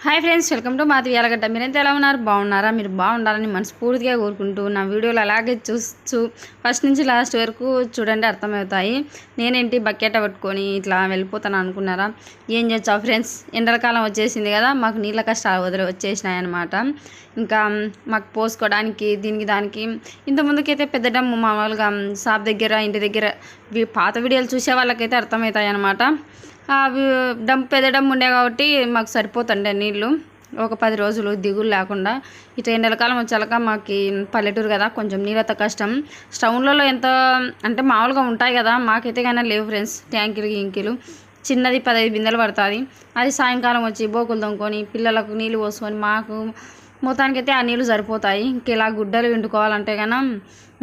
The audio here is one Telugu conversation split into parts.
Hi friends welcome to Madhavi ఎలాగంట మీరైతే ఎలా ఉన్నారు? బాగున్నారా? మీరు బాగుండాలని మనస్ఫూర్తిగా కోరుకుంటూ నా వీడియోలు అలాగే చూస్తూ ఫస్ట్ నుంచి లాస్ట్ వరకు చూడండి అర్థమవుతాయి. నేనేంటి? బకెట్ పట్టుకొని ఇట్లా వెళ్ళిపోతాను అనుకున్నారా? ఏం చేస్తావు ఫ్రెండ్స్? ఎండలకాలం వచ్చేసింది కదా మాకు నీళ్ళ కష్టాలు వదిలి వచ్చేసినాయి అనమాట ఇంకా మాకు పోసుకోవడానికి దీనికి దానికి ఇంత ముందుకైతే పెద్ద డమ్ము మామూలుగా షాప్ దగ్గర ఇంటి దగ్గర పాత వీడియోలు చూసే వాళ్ళకైతే అర్థమవుతాయి అనమాట అవి డంప్ పెద్ద డంప్ ఉండే కాబట్టి మాకు సరిపోతుండే నీళ్ళు. ఒక పది రోజులు దిగులు లేకుండా. ఇటు ఎండలకాలం వచ్చాక మాకు పల్లెటూరు కదా కొంచెం నీళ్ళతో కష్టం. స్టవ్లలో ఎంత అంటే మామూలుగా ఉంటాయి కదా మాకైతే కానీ లేవు ఫ్రెండ్స్ ట్యాంకులు గింకిలు. చిన్నది పదహైదు బిందెలు పడుతుంది. అది సాయంకాలం వచ్చి బోకులు తొంకొని పిల్లలకు నీళ్ళు పోసుకొని మాకు మొత్తానికైతే ఆ నీళ్ళు సరిపోతాయి. ఇంక ఇలా గుడ్డలు వండుకోవాలంటే కన్నా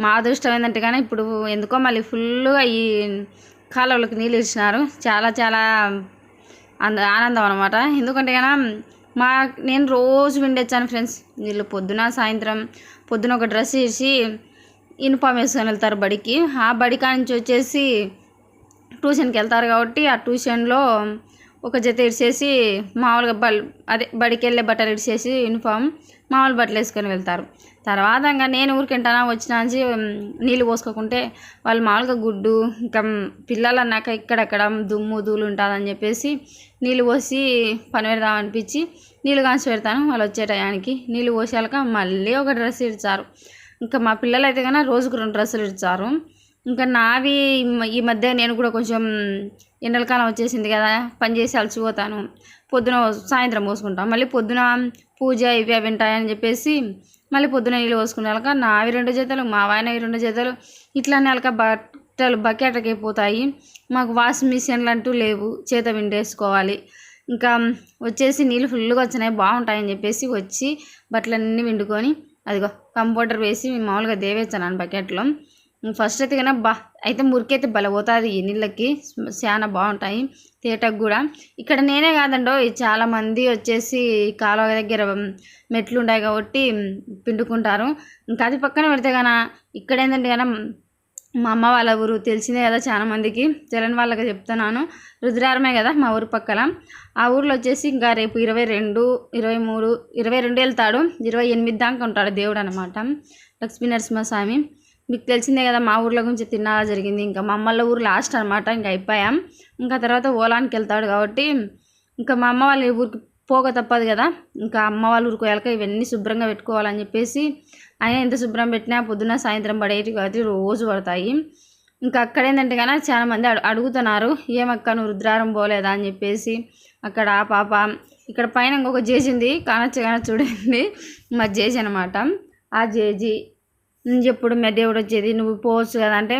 మా అదృష్టం ఏంటంటే కానీ ఇప్పుడు ఎందుకో మళ్ళీ ఫుల్గా ఈ కాలువలకు నీళ్ళు ఇచ్చినారు చాలా చాలా అంద ఆనందం అనమాట ఎందుకంటే కన్నా మా నేను రోజు విండొచ్చాను ఫ్రెండ్స్. వీళ్ళు పొద్దున సాయంత్రం పొద్దున ఒక డ్రెస్ వేసి యూనిఫామ్ వేసుకొని వెళ్తారు బడికి. ఆ బడి కాడ నుంచి వచ్చేసి ట్యూషన్కి వెళ్తారు కాబట్టి ఆ ట్యూషన్లో ఒక జత ఇడిచేసి మామూలుగా బల్ అదే బడికి వెళ్ళే బట్టలు ఇడిచేసి యూనిఫామ్ మామూలు బట్టలు వేసుకొని వెళ్తారు. తర్వాత ఇంకా నేను ఊరికింటానా వచ్చినా నీళ్ళు పోసుకోకుంటే వాళ్ళు మామూలుగా గుడ్డు ఇంకా పిల్లలు అన్నాక ఇక్కడక్కడ దుమ్ము ధూళి ఉంటుందని చెప్పేసి నీళ్ళు పోసి పని పెడదాం అనిపించి నీళ్ళు కాంచి పెడతాను. వాళ్ళు వచ్చే టయానికి నీళ్ళు పోసాక మళ్ళీ ఒక డ్రెస్ ఇచ్చారు ఇంకా మా పిల్లలు అయితే కన్నా రోజుకు రెండు డ్రెస్సులు ఇచ్చారు ఇంకా నావి ఈ మధ్య నేను కూడా కొంచెం ఎండలకాలం వచ్చేసింది కదా పని చేసి అలసిపోతాను. పొద్దున సాయంత్రం పోసుకుంటాం. మళ్ళీ పొద్దున పూజ ఇవి అవి ఉంటాయని చెప్పేసి మళ్ళీ పొద్దున నీళ్ళు పోసుకున్నాక నావి రెండు జతలు మా వాయన రెండు జతలు ఇట్లా నెలక బట్టలు బకెట్లకి అయిపోతాయి మాకు వాషింగ్ మిషన్లు అంటూ లేవు చేత విండేసుకోవాలి. ఇంకా వచ్చేసి నీళ్ళు ఫుల్గా వచ్చినాయి బాగుంటాయని చెప్పేసి వచ్చి బట్టలన్నీ విండుకొని అదిగో కంప్యూటర్ వేసి మామూలుగా దేవేచ్చాను బకెట్లో. ఫస్ట్ అయితే కన్నా బా అయితే మురికైతే బలపోతుంది ఈ నీళ్ళకి. చాలా బాగుంటాయి తేటకు కూడా. ఇక్కడ నేనే కాదండో చాలామంది వచ్చేసి కాలువ దగ్గర మెట్లు ఉంటాయి కాబట్టి పిండుకుంటారు. ఇంకా అది పక్కన పెడితే కన్నా ఇక్కడ ఏంటంటే కన్నా మా అమ్మ వాళ్ళ ఊరు తెలిసిందే కదా చాలా మందికి తెలియని వాళ్ళకి చెప్తున్నాను. రుద్రారమే కదా మా ఊరు పక్కన ఆ ఊర్లో వచ్చేసి ఇంకా రేపు ఇరవై రెండు ఇరవై మూడు ఇరవై రెండు వెళ్తాడు. ఇరవై ఎనిమిది దాకా ఉంటాడు దేవుడు అనమాట లక్ష్మీ నరసింహస్వామి. మీకు తెలిసిందే కదా మా ఊర్లో గురించి తిన్నాలా జరిగింది. ఇంకా మా అమ్మల ఊరు లాస్ట్ అనమాట ఇంకా అయిపోయాం. ఇంకా తర్వాత ఓలానికి వెళ్తాడు కాబట్టి ఇంకా మా అమ్మ వాళ్ళ ఊరికి పోక తప్పదు కదా. ఇంకా అమ్మ వాళ్ళ ఊరికి వెళ్ళక ఇవన్నీ శుభ్రంగా పెట్టుకోవాలని చెప్పేసి ఆయన ఎంత శుభ్రం పెట్టినా పొద్దున సాయంత్రం పడేటి కాబట్టి రోజు పడతాయి. ఇంకా అక్కడ ఏంటంటే కానీ చాలా మంది అడు అడుగుతున్నారు ఏమక్క నువ్వు రుద్రారం పోలేదా? అని చెప్పేసి. అక్కడ పాప ఇక్కడ పైన ఇంకొక జేజీ ఉంది. కానొచ్చు కానీ చూడండి. మా జేజీ అనమాట ఆ జేజీ ఎప్పుడు మె దేవుడు వచ్చేది? నువ్వు పోవచ్చు కదా అంటే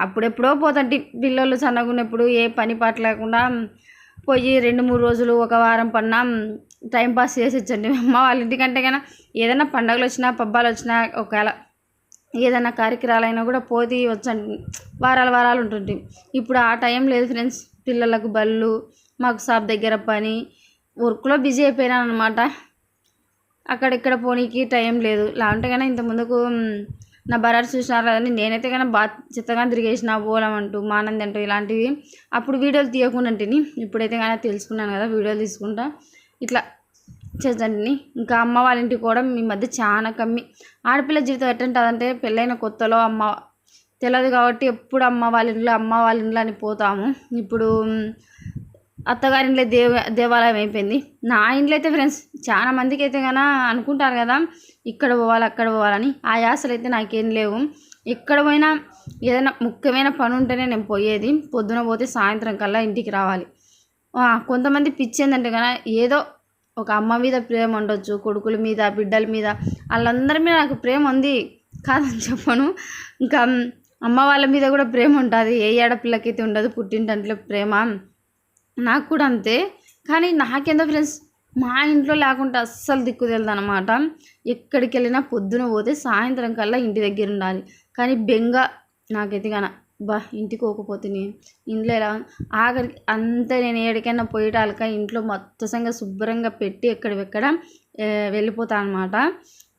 అప్పుడెప్పుడో పోతంటి పిల్లలు సన్నగున్నప్పుడు ఏ పని పాట లేకుండా పోయి రెండు మూడు రోజులు ఒక వారం పన్నా టైం పాస్ చేసి వచ్చండి అమ్మ వాళ్ళ ఇంటికంటే కన్నా ఏదైనా పండగలు వచ్చినా పబ్బాలు వచ్చినా ఒకవేళ ఏదైనా కార్యక్రమాలైనా కూడా పోతి వచ్చండి. వారాల వారాలు ఉంటుంది ఇప్పుడు ఆ టైం లేదు ఫ్రెండ్స్. పిల్లలకు బళ్ళు మాకు షాప్ దగ్గర పని వర్క్లో బిజీ అయిపోయినాను అనమాట అక్కడిక్కడ పోనీకి టైం లేదు. లాంటి కానీ ఇంత ముందుకు నా బరారు చూసినారు కదండి. నేనైతే కానీ బా చిత్తగా తిరిగేసిన ఓలం అంటూ మానంది అంటూ ఇలాంటివి. అప్పుడు వీడియోలు తీయకుండా ఉంటిని ఇప్పుడైతే కానీ తెలుసుకున్నాను కదా వీడియోలు తీసుకుంటా. ఇట్లా చేద్దండి ఇంకా అమ్మ వాళ్ళ ఇంటికి కూడా మీ మధ్య చాలా కమ్మి. ఆడపిల్ల జీవితం ఎట్టుంటుందంటే పెళ్ళైన కొత్తలో అమ్మ తెలియదు కాబట్టి ఎప్పుడు అమ్మ వాళ్ళ ఇంట్లో అమ్మ వాళ్ళ ఇంట్లో అని పోతాము. ఇప్పుడు అత్తగారింట్లో దేవ దేవాలయం అయిపోయింది. నా ఇంట్లో అయితే ఫ్రెండ్స్ చాలా మందికి అయితే కన్నా అనుకుంటారు కదా ఇక్కడ పోవాలి అక్కడ పోవాలని. ఆ యాసలు అయితే నాకేం లేవు. ఎక్కడ పోయినా ఏదైనా ముఖ్యమైన పని ఉంటేనే నేను పోయేది. పొద్దున పోతే సాయంత్రం కల్లా ఇంటికి రావాలి. కొంతమంది పిచ్చి ఏంటంటే కదా ఏదో ఒక అమ్మ మీద ప్రేమ ఉండొచ్చు కొడుకుల మీద బిడ్డల మీద. వాళ్ళందరి మీద నాకు ప్రేమ ఉంది కాదని చెప్పను. ఇంకా అమ్మ వాళ్ళ మీద కూడా ప్రేమ ఉంటుంది. ఏ ఆడపిల్లకైతే ఉండదు పుట్టింటంట్లో ప్రేమ. నాకు కూడా అంతే. కానీ నాకేందో ఫ్రెండ్స్ మా ఇంట్లో లేకుంటే అస్సలు దిక్కు అనమాట ఎక్కడికి వెళ్ళినా పొద్దున పోతే సాయంత్రం కల్లా ఇంటి దగ్గర ఉండాలి. కానీ బెంగ నాకైతే కాన బా ఇంటికి పోకపోతే నేను ఇంట్లో ఎలా ఆఖరికి అంతే నేను ఎక్కడికైనా పోయేటాలక ఇంట్లో మొత్తంగా శుభ్రంగా పెట్టి ఎక్కడివెక్కడ వెళ్ళిపోతాను అనమాట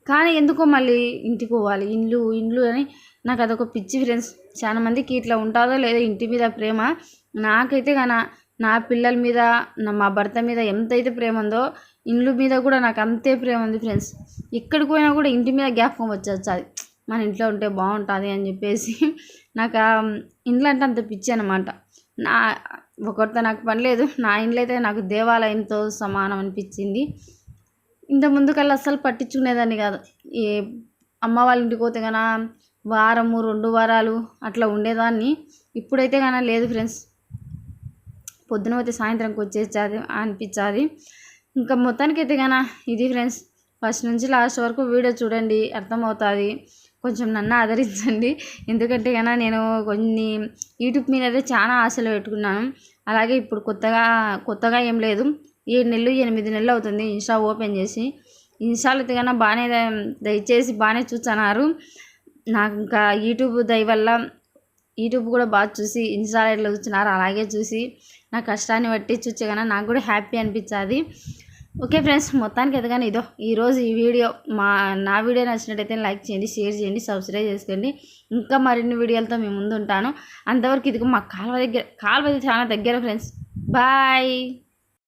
కానీ ఎందుకో మళ్ళీ ఇంటికి పోవాలి. ఇండ్లు ఇండ్లు అని నాకు అదొక పిచ్చి ఫ్రెండ్స్ చాలా మందికి ఇట్లా ఉంటుందో లేదో ఇంటి మీద ప్రేమ నాకైతే గాన నా పిల్లల మీద నా మా భర్త మీద ఎంతైతే ప్రేమ ఉందో ఇండ్లు మీద కూడా నాకు అంతే ప్రేమ ఉంది ఫ్రెండ్స్. ఎక్కడికి పోయినా కూడా ఇంటి మీద జ్ఞాపకం వచ్చేది మన ఇంట్లో ఉంటే బాగుంటుంది అని చెప్పేసి నాకు ఆ ఇండ్లు అంటే అంత పిచ్చి అనమాట నా ఒకరితో నాకు పని లేదు. నా ఇండ్లు అయితే నాకు దేవాలయంతో సమానం అనిపించింది. ఇంత ముందుకల్లా అస్సలు పట్టించుకునేదాన్ని కాదు. ఏ అమ్మ వాళ్ళ ఇంటికి పోతే కన్నా వారము రెండు వారాలు అట్లా ఉండేదాన్ని. ఇప్పుడైతే కానీ లేదు ఫ్రెండ్స్. పొద్దున పోతే సాయంత్రంకి వచ్చేది అనిపించాలి. ఇంకా మొత్తానికి అయితే కానీ ఇది ఫ్రెండ్స్ ఫస్ట్ నుంచి లాస్ట్ వరకు వీడియో చూడండి అర్థమవుతుంది. కొంచెం నన్ను ఆదరించండి. ఎందుకంటే కన్నా నేను కొన్ని యూట్యూబ్ మీద అయితే చాలా ఆశలు పెట్టుకున్నాను. అలాగే ఇప్పుడు కొత్తగా కొత్తగా ఏం లేదు. ఏడు నెలలు ఎనిమిది నెలలు అవుతుంది ఇన్స్టా ఓపెన్ చేసి. ఇన్స్టాలో అయితే కన్నా బాగానే దయచేసి బాగానే చూస్తున్నారు. నాకు ఇంకా యూట్యూబ్ దయ వల్ల యూట్యూబ్ కూడా బాగా చూసి ఇన్స్టాలో ఎట్లా చూస్తున్నారు అలాగే చూసి. నా కష్టాన్ని బట్టి చూసే కన్నా నాకు కూడా హ్యాపీ అనిపించాది. ఓకే ఫ్రెండ్స్ మొత్తానికి ఎదగానే ఇదో ఈరోజు ఈ వీడియో మా నా వీడియో నచ్చినట్టయితే లైక్ చేయండి షేర్ చేయండి సబ్స్క్రైబ్ చేసుకోండి. ఇంకా మరిన్ని వీడియోలతో మేము ముందు ఉంటాను. అంతవరకు ఇదిగో మా కాలువ దగ్గర కాలువ చాలా దగ్గర ఫ్రెండ్స్. బాయ్.